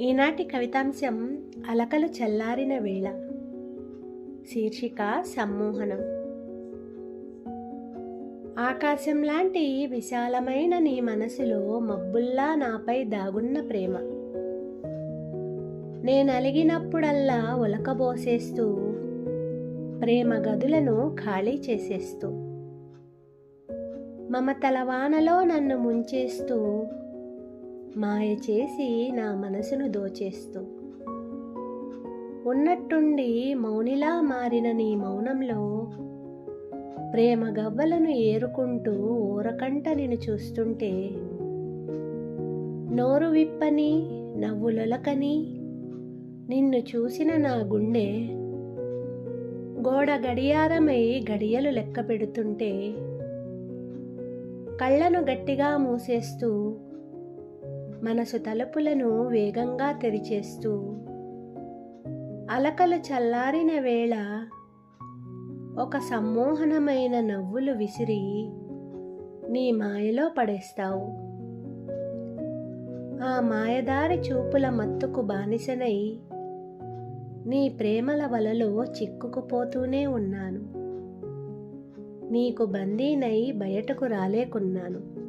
ఈనాటి కవితాంశం అలకలు చల్లారిన వేళ. శీర్షిక సమ్మోహనం. ఆకాశం లాంటి విశాలమైన నీ మనసులో మబ్బుల్లా నాపై దాగున్న ప్రేమ. నేనలిగినప్పుడల్లా ఉలకబోసేస్తూ ప్రేమ గదులను ఖాళీ చేసేస్తూ. మమతల వానలో నన్ను ముంచేస్తూ మాయ చేసి నా మనసును దోచేస్తూ. ఉన్నట్టుండి మౌనిలా మారిన నీ మౌనంలో ప్రేమ గవ్వలను ఏరుకుంటూ ఊరకంట నిన్ను చూస్తుంటే నోరు విప్పని నవ్వులొలకని నిన్ను చూసిన నా గుండె గోడ గడియారమై గడియలు లెక్క పెడుతుంటే కళ్ళను గట్టిగా మూసేస్తూ మనసు తలుపులను వేగంగా తెరిచేస్తూ. అలకలు చల్లారిన వేళ ఒక సమ్మోహనమైన నవ్వులు విసిరి నీ మాయలో పడేస్తావు. ఆ మాయదారి చూపుల మత్తుకు బానిసనై నీ ప్రేమల వలలో చిక్కుకుపోతూనే ఉన్నాను. నీకు బందీనై బయటకు రాలేకున్నాను.